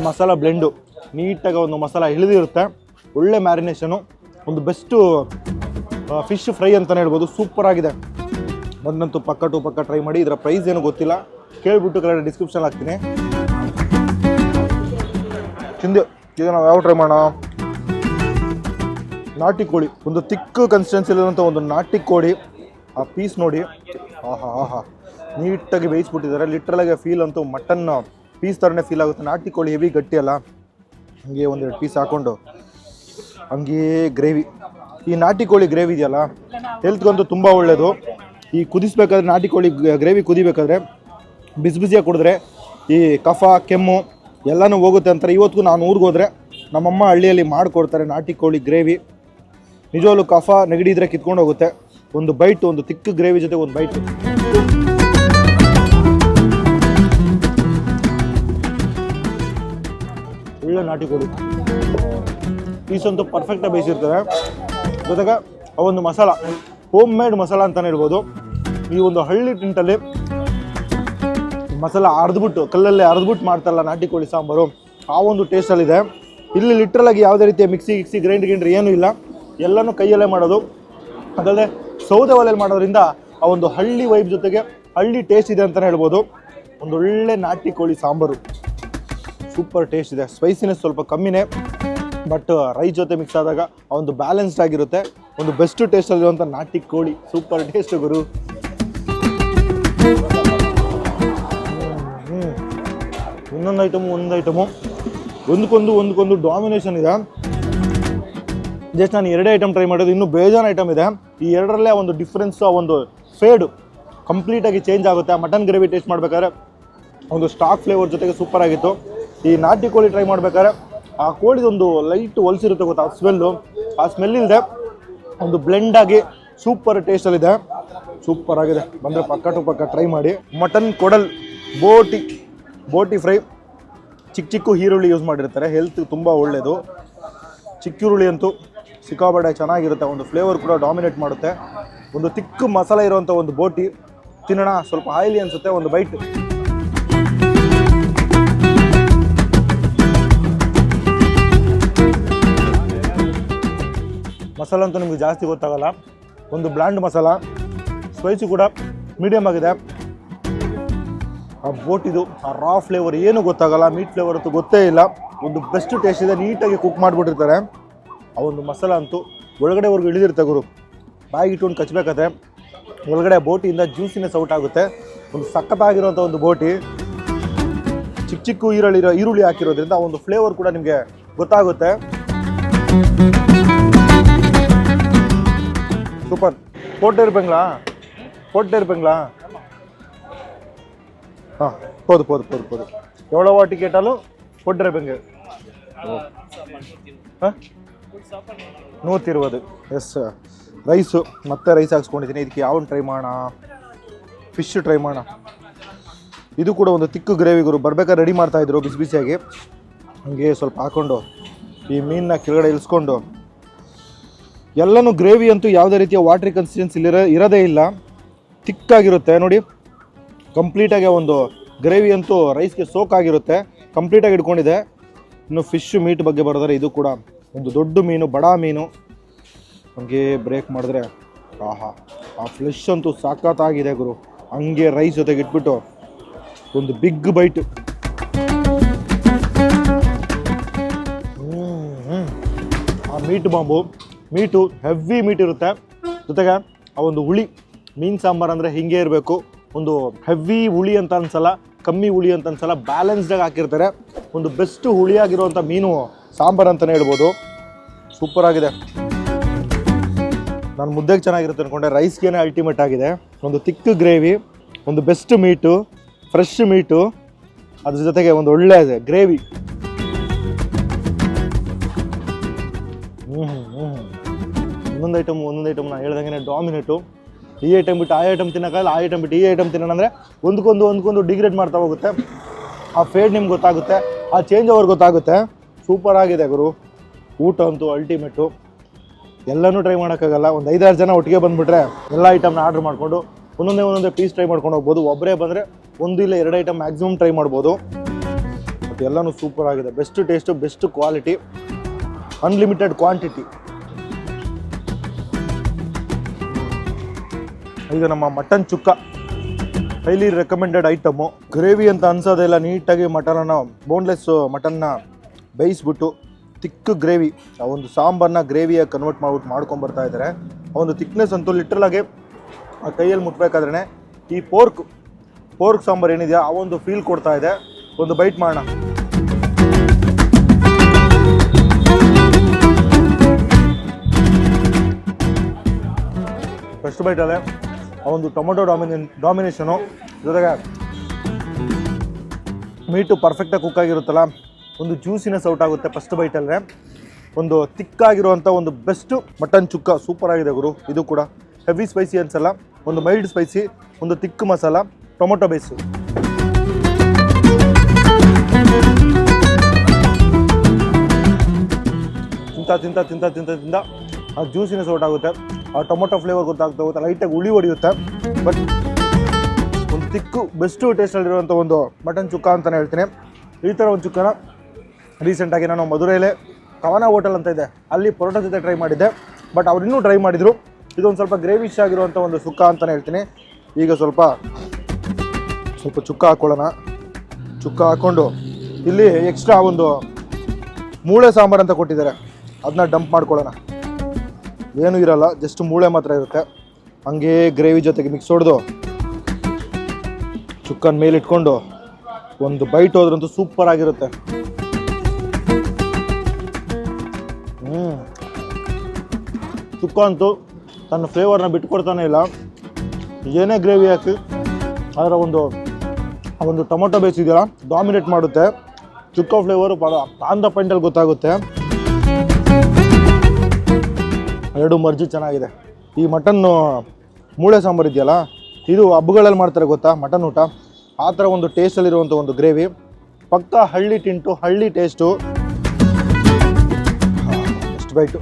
ಮಸಾಲ ಬ್ಲೆಂಡು ನೀಟಾಗಿ ಒಂದು ಮಸಾಲ ಇಳಿದಿರುತ್ತೆ ಒಳ್ಳೆ ಮ್ಯಾರಿನೇಷನು ಒಂದು ಬೆಸ್ಟು ಫಿಶ್ ಫ್ರೈ ಅಂತಲೇ ಹೇಳ್ಬೋದು. ಸೂಪರ್ ಆಗಿದೆ. ಬಂದಂತೂ ಪಕ್ಕ ಟು ಪಕ್ಕ ಟ್ರೈ ಮಾಡಿ. ಇದರ ಪ್ರೈಸ್ ಏನು ಗೊತ್ತಿಲ್ಲ. ಕೇಳಿಬಿಟ್ಟು ಕೆಳಗಡೆ ಡಿಸ್ಕ್ರಿಪ್ಷನ್ ಹಾಕ್ತೀನಿ. ತಿಂದು. ಈಗ ನಾವು ಯಾವ ಟ್ರೈ ಮಾಡೋಣ? ನಾಟಿ ಕೋಳಿ. ಒಂದು ತಿಕ್ಕ ಕನ್ಸಿಸ್ಟೆನ್ಸಿ ಇರುವಂಥ ಒಂದು ನಾಟಿ ಕೋಳಿ. ಆ ಪೀಸ್ ನೋಡಿ. ಆಹಾ ಆಹಾ ನೀಟಾಗಿ ಬೇಯಿಸ್ಬಿಟ್ಟಿದ್ದಾರೆ. ಲಿಟ್ರಲಾಗಿ ಫೀಲ್ ಅಂತೂ ಮಟನ್ ಪೀಸ್ ಥರನೇ ಫೀಲ್ ಆಗುತ್ತೆ. ನಾಟಿ ಕೋಳಿ ಹೆವಿ ಗಟ್ಟಿ ಅಲ್ಲ. ಹಂಗೆ ಒಂದೆರಡು ಪೀಸ್ ಹಾಕ್ಕೊಂಡು ಹಂಗೇ ಗ್ರೇವಿ ಈ ನಾಟಿ ಕೋಳಿ ಗ್ರೇವಿ ಇದೆಯಲ್ಲ ಹೆಲ್ತ್ಗಂತೂ ತುಂಬ ಒಳ್ಳೆಯದು ಈ ಕುದಿಸ್ಬೇಕಾದ್ರೆ, ನಾಟಿ ಕೋಳಿ ಗ್ರೇವಿ ಕುದಿಬೇಕಾದ್ರೆ, ಬಿಸಿ ಬಿಸಿಯಾಗಿ ಕುಡಿದ್ರೆ, ಈ ಕಫ, ಕೆಮ್ಮು ಎಲ್ಲನೂ ಹೋಗುತ್ತೆ ಅಂತಾರೆ. ಇವತ್ತಿಗೂ ನಾನು ಊರಿಗೆ ಹೋದರೆ ನಮ್ಮಮ್ಮ ಹಳ್ಳಿಯಲ್ಲಿ ಮಾಡಿಕೊಡ್ತಾರೆ ನಾಟಿ ಕೋಳಿ ಗ್ರೇವಿ ನಿಜವಾಗ್ಲೂ ಕಫ ನೆಗಡಿ ಇದ್ರೆ ಕಿತ್ಕೊಂಡು ಹೋಗುತ್ತೆ. ಒಂದು ಬೈಟ್ ಒಂದು ತಿಕ್ಕ ಗ್ರೇವಿ ಜೊತೆ ಒಂದು ಬೈಟ್ ಒಳ್ಳೆ ನಾಟಿ ಕೋಳಿ ಅಂತೂ ಪರ್ಫೆಕ್ಟಾಗಿ ಬೇಯಿಸಿರ್ತಾರೆ. ಜೊತೆಗೆ ಆ ಒಂದು ಮಸಾಲ ಹೋಮ್ ಮೇಡ್ ಮಸಾಲ ಅಂತಲೇ ಹೇಳ್ಬೋದು. ಈ ಒಂದು ಹಳ್ಳಿ ಟಿಂಟಲ್ಲಿ ಮಸಾಲ ಅರ್ದ್ಬಿಟ್ಟು ಕಲ್ಲಲ್ಲೇ ಅರ್ದ್ಬಿಟ್ಟು ಮಾಡ್ತಾರಲ್ಲ ನಾಟಿ ಕೋಳಿ ಸಾಂಬಾರು, ಆ ಒಂದು ಟೇಸ್ಟಲ್ಲಿದೆ ಇಲ್ಲಿ ಲಿಟ್ರಲ್ ಆಗಿ ಯಾವುದೇ ರೀತಿಯ ಮಿಕ್ಸಿ ಗಿಕ್ಸಿ ಗ್ರೈಂಡ್ ಗ್ರೈಂಡ್ರ್ ಏನೂ ಇಲ್ಲ. ಎಲ್ಲನೂ ಕೈಯಲ್ಲೇ ಮಾಡೋದು. ಅದಲ್ಲದೆ ಸೌದೆ ಒಲೆಯಲ್ಲಿ ಮಾಡೋದ್ರಿಂದ ಆ ಒಂದು ಹಳ್ಳಿ ವೈಬ್ ಜೊತೆಗೆ ಹಳ್ಳಿ ಟೇಸ್ಟ್ ಇದೆ ಅಂತಲೇ ಹೇಳ್ಬೋದು. ಒಂದು ಒಳ್ಳೆ ನಾಟಿ ಕೋಳಿ ಸಾಂಬಾರು. ಸೂಪರ್ ಟೇಸ್ಟ್ ಇದೆ. ಸ್ಪೈಸಿನೆಸ್ ಸ್ವಲ್ಪ ಕಮ್ಮಿನೇ ಬಟ್ ರೈಸ್ ಜೊತೆ ಮಿಕ್ಸ್ ಆದಾಗ ಒಂದು ಬ್ಯಾಲೆನ್ಸ್ಡ್ ಆಗಿರುತ್ತೆ. ಒಂದು ಬೆಸ್ಟ್ ಟೇಸ್ಟಲ್ಲಿರುವಂಥ ನಾಟಿ ಕೋಳಿ. ಸೂಪರ್ ಟೇಸ್ಟ್ ಗುರು. ಇನ್ನೊಂದು ಐಟಮು ಒಂದು ಐಟಮು ಒಂದಕ್ಕೊಂದು ಒಂದಕ್ಕೊಂದು ಡಾಮಿನೇಷನ್ ಇದೆ. ಜಸ್ಟ್ ನಾನು ಎರಡೇ ಐಟಮ್ ಟ್ರೈ ಮಾಡೋದು ಇನ್ನೂ ಬೇಜಾನ್ ಐಟಮ್ ಇದೆ. ಈ ಎರಡರಲ್ಲೇ ಒಂದು ಡಿಫ್ರೆನ್ಸ್ ಆ ಒಂದು ಫೇಡು ಕಂಪ್ಲೀಟಾಗಿ ಚೇಂಜ್ ಆಗುತ್ತೆ. ಮಟನ್ ಗ್ರೇವಿ ಟೇಸ್ಟ್ ಮಾಡಬೇಕಾದ್ರೆ ಒಂದು ಸ್ಟಾಕ್ ಫ್ಲೇವರ್ ಜೊತೆಗೆ ಸೂಪರ್ ಆಗಿತ್ತು. ಈ ನಾಟಿ ಕೋಳಿ ಟ್ರೈ ಮಾಡ್ಬೇಕಾದ್ರೆ ಆ ಕೋಳಿದೊಂದು ಲೈಟ್ ಹೊಲ್ಸಿರುತ್ತೆ ಗೊತ್ತಾ? ಆ ಸ್ಮೆಲ್ಲು ಆ ಸ್ಮೆಲ್ ಇಲ್ಲದೆ ಒಂದು ಬ್ಲೆಂಡ್ ಆಗಿ ಸೂಪರ್ ಟೇಸ್ಟಲ್ಲಿದೆ ಸೂಪರ್ ಆಗಿದೆ. ಬಂದರೆ ಪಕ್ಕ ಟು ಪಕ್ಕ ಟ್ರೈ ಮಾಡಿ. ಮಟನ್ ಕೊಡಲ್, ಬೋಟಿ ಬೋಟಿ ಫ್ರೈ ಚಿಕ್ಕ ಚಿಕ್ಕ ಈರುಳ್ಳಿ ಯೂಸ್ ಮಾಡಿರ್ತಾರೆ. ಹೆಲ್ತ್ ತುಂಬ ಒಳ್ಳೆಯದು ಚಿಕ್ಕ ಈರುಳ್ಳಿ ಅಂತೂ ಸಿಕ್ಕಾಪಟ್ಟೆ ಚೆನ್ನಾಗಿರುತ್ತೆ. ಒಂದು ಫ್ಲೇವರ್ ಕೂಡ ಡಾಮಿನೇಟ್ ಮಾಡುತ್ತೆ. ಒಂದು ತಿಕ್ಕು ಮಸಾಲೆ ಇರುವಂಥ ಒಂದು ಬೋಟಿ ತಿನ್ನೋಣ. ಸ್ವಲ್ಪ ಆಯಿಲಿ ಅನಿಸುತ್ತೆ. ಒಂದು ಬೈಟ್ ಮಸಾಲ ಅಂತೂ ನಿಮಗೆ ಜಾಸ್ತಿ ಗೊತ್ತಾಗಲ್ಲ. ಒಂದು ಬ್ಲ್ಯಾಂಡ್ ಮಸಾಲ ಸ್ಪೈಸಿ ಕೂಡ ಮೀಡಿಯಮ್ ಆಗಿದೆ. ಆ ಬೋಟಿದು ಆ ರಾ ಫ್ಲೇವರ್ ಏನು ಗೊತ್ತಾಗಲ್ಲ ಮೀಟ್ ಫ್ಲೇವರ್ ಅಂತೂ ಗೊತ್ತೇ ಇಲ್ಲ. ಒಂದು ಬೆಸ್ಟ್ ಟೇಸ್ಟ್ ಇದೆ, ನೀಟಾಗಿ ಕುಕ್ ಮಾಡಿಬಿಟ್ಟಿರ್ತಾರೆ. ಆ ಒಂದು ಮಸಾಲ ಅಂತೂ ಒಳಗಡೆವರೆಗೂ ಇಳಿದಿರುತ್ತೆ ಗುರು. ಬಾಯಿಗೆ ಇಟ್ಕೊಂಡು ಕಚ್ಚಬೇಕಾದ್ರೆ ಒಳಗಡೆ ಬೋಟಿಯಿಂದ ಜ್ಯೂಸಿನೆಸ್ ಸೌಟ್ ಆಗುತ್ತೆ. ಒಂದು ಸಖತ್ತಾಗಿರುವಂಥ ಒಂದು ಬೋಟಿ ಚಿಕ್ಕ ಚಿಕ್ಕ ಈರುಳ್ಳಿ ಈರುಳ್ಳಿ ಹಾಕಿರೋದ್ರಿಂದ ಆ ಒಂದು ಫ್ಲೇವರ್ ಕೂಡ ನಿಮಗೆ ಗೊತ್ತಾಗುತ್ತೆ. ಸೂಪರ್ போட்டே இருப்பீங்களா போட்டே இருப்பீங்களா ஆ போதும் போதும் போதும் போதும் எவ்வளோ வாட்டி கேட்டாலும் போட்டு இருப்பீங்க ಆ? ನೂರ ಇರುವುದು ಎಸ್ ರೈಸು ಮತ್ತೆ ರೈಸ್ ಹಾಕ್ಸ್ಕೊಂಡಿದ್ದೀನಿ ಇದಕ್ಕೆ ಯಾವನ್ ಟ್ರೈ ಮಾಡೋಣ ಫಿಶ್ ಟ್ರೈ ಮಾಡೋಣ ಇದು ಕೂಡ ಒಂದು ತಿಕ್ಕು ಗ್ರೇವಿ ಗುರು ಬರ್ಬೇಕಾದ್ರೆ ರೆಡಿ ಮಾಡ್ತಾ ಇದ್ರು ಬಿಸಿ ಬಿಸಿಯಾಗಿ ಹಂಗೆ ಸ್ವಲ್ಪ ಹಾಕೊಂಡು ಈ ಮೀನನ್ನ ಕೆಳಗಡೆ ಇಳಿಸ್ಕೊಂಡು ಎಲ್ಲನೂ ಗ್ರೇವಿ ಅಂತೂ ಯಾವುದೇ ರೀತಿಯ ವಾಟರ್ ಕನ್ಸಿಸ್ಟೆನ್ಸಿ ಇಲ್ಲಿರ, ಇರೋದೇ ಇಲ್ಲ. ತಿಕ್ಕಾಗಿರುತ್ತೆ. ನೋಡಿ ಕಂಪ್ಲೀಟಾಗಿ ಒಂದು ಗ್ರೇವಿ ಅಂತೂ ರೈಸ್ಗೆ ಸೋಕ್ ಆಗಿರುತ್ತೆ. ಕಂಪ್ಲೀಟಾಗಿ ಇಟ್ಕೊಂಡಿದೆ ಇನ್ನು ಫಿಶ್ ಮೀಟ್ ಬಗ್ಗೆ ಬರೆದರೆ ಇದು ಕೂಡ ಒಂದು ದೊಡ್ಡ ಮೀನು, ಬಡ ಮೀನು. ಹಂಗೆ ಬ್ರೇಕ್ ಮಾಡಿದ್ರೆ ಆಹಾ, ಆ ಫ್ಲೆಶ್ ಅಂತೂ ಸಾಕತ್ತಾಗಿದೆ ಗುರು. ಹಂಗೆ ರೈಸ್ ಜೊತೆಗೆ ಇಟ್ಬಿಟ್ಟು ಒಂದು ಬಿಗ್ ಬೈಟ್ ಆ meat bomb. Meat heavy meat ಇರುತ್ತೆ. ಜೊತೆಗೆ ಆ ಒಂದು ಹುಳಿ, ಮೀನು ಸಾಂಬಾರು ಅಂದರೆ ಹಿಂಗೆ ಇರಬೇಕು. ಒಂದು ಹೆವಿ ಹುಳಿ ಅಂತ ಅನ್ಸಲ್ಲ, ಕಮ್ಮಿ ಹುಳಿ ಅಂತ ಅನ್ಸಲ್ಲ ಬ್ಯಾಲೆನ್ಸ್ಡಾಗಿ ಹಾಕಿರ್ತಾರೆ. ಒಂದು ಬೆಸ್ಟ್ ಹುಳಿಯಾಗಿರುವಂಥ ಮೀನು ಸಾಂಬಾರು ಅಂತಲೇ ಹೇಳ್ಬೋದು. ಸೂಪರ್ ಆಗಿದೆ. ನಾನು ಮುದ್ದೆಗೆ ಚೆನ್ನಾಗಿರುತ್ತೆ ಅಂದ್ಕೊಂಡೆ ರೈಸ್ಗೇನೆ ಅಲ್ಟಿಮೇಟ್ ಆಗಿದೆ. ಒಂದು ತಿಕ್ ಗ್ರೇವಿ ಒಂದು ಬೆಸ್ಟ್ ಮೀಟು ಫ್ರೆಶ್ ಮೀಟು ಅದ್ರ ಜೊತೆಗೆ ಒಂದು ಒಳ್ಳೆ ಗ್ರೇವಿ ಹ್ಞೂ ಹ್ಞೂ ಒಂದೊಂದು ಐಟಮ್ ಒಂದೊಂದು ಐಟಮ್ ನಾನು ಹೇಳ್ದಂಗೆ ಡಾಮಿನೇಟು ಈ ಐಟಮ್ ಬಿಟ್ಟು ಆ ಐಟಮ್ ತಿನ್ನೋಕ್ಕಾಗಲ್ಲ, ಆ ಐಟಮ್ ಬಿಟ್ಟು ಈ ಐಟಮ್ ತಿನ್ನೋಣ ಒಂದಕ್ಕೊಂದು ಒಂದಕ್ಕೊಂದು ಡಿಗ್ರೇಡ್ ಮಾಡ್ತಾ ಹೋಗುತ್ತೆ. ಆ ಫೇಡ್ ನಿಮ್ಗೆ ಗೊತ್ತಾಗುತ್ತೆ, ಆ ಚೇಂಜ್ ಓವರ್ ಗೊತ್ತಾಗುತ್ತೆ. ಸೂಪರ್ ಆಗಿದೆ ಗುರು. ಊಟ ಅಂತೂ ಅಲ್ಟಿಮೇಟು ಎಲ್ಲನೂ ಟ್ರೈ ಮಾಡೋಕ್ಕಾಗಲ್ಲ. ಒಂದು ಐದಾರು ಜನ ಒಟ್ಟಿಗೆ ಬಂದುಬಿಟ್ರೆ ಎಲ್ಲ ಐಟಮ್ನ ಆರ್ಡ್ರ್ ಮಾಡಿಕೊಂಡು ಒಂದೊಂದೇ ಒಂದೊಂದೇ ಪೀಸ್ ಟ್ರೈ ಮಾಡ್ಕೊಂಡು ಹೋಗ್ಬೋದು. ಒಬ್ಬರೇ ಬಂದರೆ ಒಂದು ಇಲ್ಲ ಎರಡು ಐಟಮ್ ಮ್ಯಾಕ್ಸಿಮಮ್ ಟ್ರೈ ಮಾಡ್ಬೋದು. ಮತ್ತು ಎಲ್ಲನೂ ಸೂಪರ್ ಆಗಿದೆ. Best taste best quality unlimited quantity ಈಗ ನಮ್ಮ mutton ಚುಕ್ಕ. Highly recommended item gravy ಅಂತ ಅನ್ಸೋದೆಲ್ಲ, ನೀಟಾಗಿ ಮಟನನ್ನು ಬೋನ್ಲೆಸ್ ಮಟನ್ನ ಬೇಯಿಸ್ಬಿಟ್ಟು ತಿಕ್ಕು ಗ್ರೇವಿ ಆ ಒಂದು ಸಾಂಬಾರನ್ನ ಗ್ರೇವಿಯಾಗಿ ಕನ್ವರ್ಟ್ ಮಾಡ್ಬಿಟ್ಟು ಮಾಡ್ಕೊಂಡು ಬರ್ತಾ ಇದ್ದಾರೆ ಆ ಒಂದು ತಿಕ್ನೆಸ್ ಅಂತೂ ಲಿಟ್ರಲ್ ಆಗಿ ಆ ಕೈಯಲ್ಲಿ ಮುಟ್ಬೇಕಾದ್ರೆ ಈ ಪೋರ್ಕ್ ಪೋರ್ಕ್ ಸಾಂಬಾರ್ ಏನಿದೆಯಾ, ಆ ಒಂದು ಫೀಲ್ ಕೊಡ್ತಾ ಇದೆ. ಒಂದು ಬೈಟ್ ಮಾಡೋಣ. ಫಸ್ಟ್ ಬೈಟಲ್ಲೇ ಆ ಒಂದು ಟೊಮೊಟೊ ಡಾಮಿನೇನ್ ಡಾಮಿನೇಷನು ಜೊತೆಗೆ ಮೀಟು ಪರ್ಫೆಕ್ಟಾಗಿ ಕುಕ್ ಆಗಿರುತ್ತಲ್ಲ, ಒಂದು ಜ್ಯೂಸಿನೆಸ್ ಔಟ್ ಆಗುತ್ತೆ ಫಸ್ಟ್ ಬೈಟಲ್ಲೇ ಒಂದು ತಿಕ್ಕಾಗಿರುವಂಥ ಒಂದು ಬೆಸ್ಟು ಮಟನ್ ಚುಕ್ಕ ಸೂಪರ್ ಆಗಿದೆ ಗುರು, ಇದು ಕೂಡ. ಹೆವಿ ಸ್ಪೈಸಿ ಅನ್ಸಲ್ಲ, ಒಂದು ಮೈಲ್ಡ್ ಸ್ಪೈಸಿ ಒಂದು ತಿಕ್ ಮಸಾಲ, ಟೊಮೊಟೊ ಬೇಸು ತಿಂತ ತಿಂತ ತಿಂತ ತಿಂತ ತಿಂತ, ಆ ಜ್ಯೂಸಿನೆಸ್ ಸೌಟ್ ಆಗುತ್ತೆ. ಆ ಟೊಮೊಟೊ ಫ್ಲೇವರ್ ಗೊತ್ತಾಗ್ತಾ ಹೋಗುತ್ತೆ ಲೈಟಾಗಿ ಹುಳಿ ಹೊಡೆಯುತ್ತೆ. ಬಟ್ ಒಂದು ತಿಕ್ಕು ಬೆಸ್ಟು ಟೇಸ್ಟಲ್ಲಿರುವಂಥ ಒಂದು ಮಟನ್ ಚುಕ್ಕ ಅಂತಲೇ ಹೇಳ್ತೀನಿ. ಈ ಥರ ಒಂದು ಚುಕ್ಕನ ರೀಸೆಂಟಾಗಿ ನಾನು ಮಧುರೈಲೇ ಕವನ ಹೋಟೆಲ್ ಅಂತ ಇದೆ. ಅಲ್ಲಿ ಪರೋಟ ಜೊತೆ ಟ್ರೈ ಮಾಡಿದ್ದೆ. ಬಟ್ ಅವ್ರು ಇನ್ನೂ ಟ್ರೈ ಮಾಡಿದರು. ಇದೊಂದು ಸ್ವಲ್ಪ ಗ್ರೇವಿಶ್ ಆಗಿರುವಂಥ ಒಂದು ಸುಕ್ಕ ಅಂತಲೇ ಹೇಳ್ತೀನಿ. ಈಗ ಸ್ವಲ್ಪ ಸ್ವಲ್ಪ ಚುಕ್ಕ ಹಾಕ್ಕೊಳ್ಳೋಣ ಚುಕ್ಕ ಹಾಕ್ಕೊಂಡು ಇಲ್ಲಿ ಎಕ್ಸ್ಟ್ರಾ ಒಂದು ಮೂಳೆ ಸಾಂಬಾರು ಅಂತ ಕೊಟ್ಟಿದ್ದಾರೆ. ಅದನ್ನ ಡಂಪ್ ಮಾಡ್ಕೊಳ್ಳೋಣ. ಏನೂ ಇರಲ್ಲ ಜಸ್ಟ್ ಮೂಳೆ ಮಾತ್ರ ಇರುತ್ತೆ. ಹಂಗೆ ಗ್ರೇವಿ ಜೊತೆಗೆ ಮಿಕ್ಸ್ ಹೊಡೆದು, ಚುಕ್ಕನ್ ಮೇಲೆ ಇಟ್ಕೊಂಡು ಒಂದು ಬೈಟ್ ಹೋದ್ರಂತೂ ಸೂಪರ್ ಆಗಿರುತ್ತೆ. ಹ್ಞೂ ಚುಕ್ಕ ಅಂತೂ ತನ್ನ ಫ್ಲೇವರ್ನ ಬಿಟ್ಕೊಡ್ತಾನೆ ಇಲ್ಲ. ಏನೇ ಗ್ರೇವಿ ಹಾಕಿ ಅದರ ಒಂದು, ಆ ಒಂದು ಟೊಮೊಟೊ ಬೇಸ್ ಇದೆಯಲ್ಲ ಡಾಮಿನೇಟ್ ಮಾಡುತ್ತೆ. ಚುಕ್ಕ ಫ್ಲೇವರು ಆನ್ ದ ಪಾಯಿಂಟಲ್ಲಿ ಗೊತ್ತಾಗುತ್ತೆ. ಎರಡು ಮರ್ಜಿ ಚೆನ್ನಾಗಿದೆ. ಈ ಮಟನ್ನು ಮೂಳೆ ಸಾಂಬಾರು ಇದೆಯಲ್ಲ, ಇದು ಹಬ್ಬಗಳಲ್ಲಿ ಮಾಡ್ತಾರೆ ಗೊತ್ತಾ ಮಟನ್ ಊಟ? ಆ ಥರ ಒಂದು ಟೇಸ್ಟಲ್ಲಿರುವಂಥ ಒಂದು ಗ್ರೇವಿ ಪಕ್ಕ ಹಳ್ಳಿ ಟಿಂಟು, ಹಳ್ಳಿ ಟೇಸ್ಟು ಎಷ್ಟು ಬೈಟು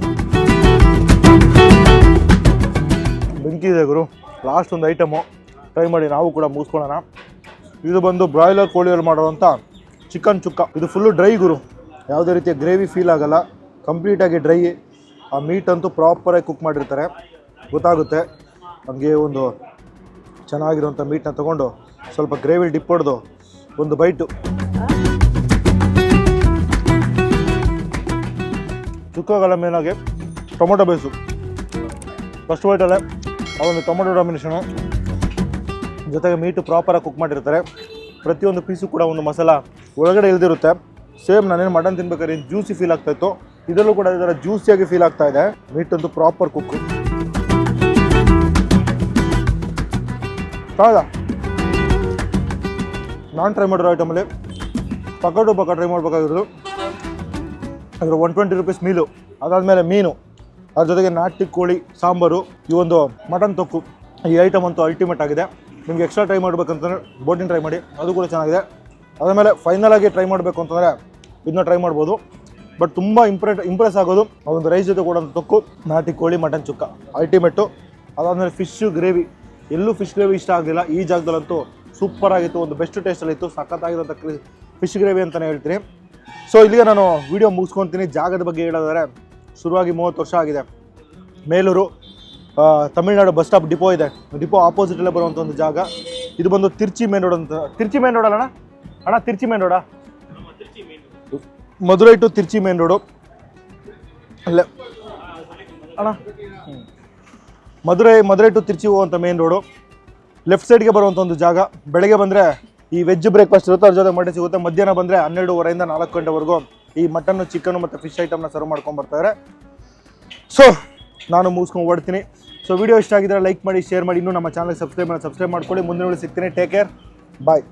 ಬೆಂಕಿ ಇದೆ ಗುರು ಲಾಸ್ಟ್ ಒಂದು ಐಟಮು ಟ್ರೈ ಮಾಡಿ ನಾವು ಕೂಡ ಮುಗಿಸ್ಕೊಳ್ಳೋಣ. ಇದು ಬಂದು ಬ್ರಾಯ್ಲರ್ ಕೋಳಿಯಲ್ಲಿ ಮಾಡುವಂಥ ಚಿಕನ್ ಚುಕ್ಕ. ಇದು ಫುಲ್ಲು ಡ್ರೈ ಗುರು. ಯಾವುದೇ ರೀತಿಯ ಗ್ರೇವಿ ಫೀಲ್ ಆಗೋಲ್ಲ. ಕಂಪ್ಲೀಟಾಗಿ ಡ್ರೈ ಆ ಮೀಟ್ ಅಂತೂ ಪ್ರಾಪರಾಗಿ ಕುಕ್ ಮಾಡಿರ್ತಾರೆ. ಗೊತ್ತಾಗುತ್ತೆ. ನಮಗೆ ಒಂದು ಚೆನ್ನಾಗಿರುವಂಥ ಮೀಟನ್ನ ತೊಗೊಂಡು ಸ್ವಲ್ಪ ಗ್ರೇವಿ ಡಿಪ್ ಹೊಡೆದು ಒಂದು ಬೈಟು ಚುಕ್ಕಗಳ ಮೇಲಾಗಿ ಟೊಮೊಟೊ ಬೇಸು ಫಸ್ಟ್ ಬೈಟಲ್ಲೇ ಆ ಒಂದು ಟೊಮೊಟೊ ಡಾಮಿನೇಷನು ಜೊತೆಗೆ ಮೀಟು ಪ್ರಾಪರಾಗಿ ಕುಕ್ ಮಾಡಿರ್ತಾರೆ. ಪ್ರತಿಯೊಂದು ಪೀಸು ಕೂಡ ಒಂದು ಮಸಾಲ ಒಳಗಡೆ ಇಲ್ದಿರುತ್ತೆ. ಸೇಮ್ ನಾನೇನು ಮಟನ್ ತಿನ್ಬೇಕಾದ್ರೆ ಜ್ಯೂಸಿ ಫೀಲ್ ಆಗ್ತಾ ಇತ್ತು. ಇದರಲ್ಲೂ ಕೂಡ ಇದರ ಜ್ಯೂಸಿಯಾಗಿ ಫೀಲ್ ಆಗ್ತಾ ಇದೆ. ಮೀಟ್ ಅಂತೂ ಪ್ರಾಪರ್ ಕುಕ್ ಹೌದಾ ನಾನು ಟ್ರೈ ಮಾಡಿರೋ ಐಟಮಲ್ಲಿ ಪಕ್ಕ ಟು ಪಕ್ಕ ಟ್ರೈ ಮಾಡಬೇಕಾಗಿರೋದು. ಅದರ ಒನ್ ಟ್ವೆಂಟಿ ರುಪೀಸ್ ಮೀಲು, ಅದಾದಮೇಲೆ ಮೀನು, ಅದ್ರ ಜೊತೆಗೆ ನಾಟಿ ಕೋಳಿ, ಸಾಂಬಾರು, ಈ ಒಂದು ಮಟನ್ ತೊಕ್ಕು, ಈ ಐಟಮ್ ಅಂತೂ ಅಲ್ಟಿಮೇಟ್ ಆಗಿದೆ. ನಿಮ್ಗೆ ಎಕ್ಸ್ಟ್ರಾ ಟ್ರೈ ಮಾಡಬೇಕಂತಂದ್ರೆ ಬೋಟಿನ ಟ್ರೈ ಮಾಡಿ, ಅದು ಕೂಡ ಚೆನ್ನಾಗಿದೆ. ಅದಾದಮೇಲೆ ಫೈನಲ್ ಆಗಿ ಟ್ರೈ ಮಾಡಬೇಕು ಅಂತಂದರೆ, ಇದನ್ನ ಟ್ರೈ ಮಾಡ್ಬೋದು. ಬಟ್ ತುಂಬ ಇಂಪ್ರೆ ಇಂಪ್ರೆಸ್ ಆಗೋದು ಒಂದು ರೈಸ್ ಜೊತೆ ಕೊಡೋಂಥ ತೊಕ್ಕು, ನಾಟಿ ಕೋಳಿ ಮಟನ್ ಚುಕ್ಕ. ಅಲ್ಟಿಮೇಟು ಅದಾದಮೇಲೆ ಫಿಶ್ ಗ್ರೇವಿ ಎಲ್ಲೂ ಫಿಶ್ ಗ್ರೇವಿ ಇಷ್ಟ ಆಗಲಿಲ್ಲ. ಈ ಜಾಗದಲ್ಲಂತೂ ಸೂಪರ್ ಆಗಿತ್ತು. ಒಂದು ಬೆಸ್ಟ್ ಟೇಸ್ಟಲ್ಲಿತ್ತು ಸಖತ್ತಾಗಿರೋಂಥ ಫಿಶ್ ಗ್ರೇವಿ ಅಂತಲೇ ಹೇಳ್ತೀನಿ. ಸೊ ಇಲ್ಲಿಗೆ ನಾನು ವಿಡಿಯೋ ಮುಗಿಸ್ಕೊತೀನಿ. ಜಾಗದ ಬಗ್ಗೆ ಹೇಳೋದಾದ್ರೆ, ಶುರುವಾಗಿ ಮೂವತ್ತು ವರ್ಷ ಆಗಿದೆ. Melur Tamil Nadu bus stop depot ಇದೆ. ಡಿಪೋ ಆಪೋಸಿಟಲ್ಲೇ ಬರುವಂಥ ಒಂದು ಜಾಗ. ಇದು ಬಂದು ತಿರ್ಚಿ ಮೇನ್ ರೋಡ್ ಅಂತ ತಿರ್ಚಿ ಮೇನ್ ರೋಡ್ ಅಲ್ಲ ಅಣ್ಣ, Trichy main ರೋಡಾ Madurai to Trichy main road ಅಲ್ಲೇ. ಅಣ್ಣ. ಮಧುರೈ ಮಧುರೈ ಟು ತಿರ್ಚಿ ಹೋಗುವಂಥ ಮೇನ್ ರೋಡು ಲೆಫ್ಟ್ ಸೈಡ್ಗೆ ಬರುವಂಥ ಒಂದು ಜಾಗ. ಬೆಳಗ್ಗೆ ಬಂದರೆ ಈ ವೆಜ್ ಬ್ರೇಕ್ಫಾಸ್ಟ್ ಇರುತ್ತೆ. ಅದ್ರ ಜೊತೆ ಮಟನ್ ಸಿಗುತ್ತೆ. ಮಧ್ಯಾಹ್ನ ಬಂದರೆ ಹನ್ನೆರಡುವರೆಯಿಂದ ನಾಲ್ಕು ಗಂಟೆವರೆಗೂ ಈ ಮಟನ್ನು ಚಿಕನ್ ಮತ್ತು ಫಿಶ್ ಐಟಮ್ನ ಸರ್ವ್ ಮಾಡ್ಕೊಂಡು ಬರ್ತಾರೆ. ಸೊ ನಾನು ಮುಗಿಸ್ಕೊಂಡು ಓಡ್ತೀನಿ. ಸೊ ವಿಡಿಯೋ ಇಷ್ಟ ಆಗಿದ್ರೆ ಲೈಕ್ ಮಾಡಿ ಶೇರ್ ಮಾಡಿ. ಇನ್ನೂ ನಮ್ಮ ಚಾನಲ್ಗೆ ಸಬ್ಸ್ಕ್ರೈಬ್ ಮಾಡಿ ಸಬ್ಸ್ಕ್ರೈಬ್ ಮಾಡ್ಕೊಳ್ಳಿ. ಮುಂದಿನ ಸಿಗ್ತೀನಿ. Take care bye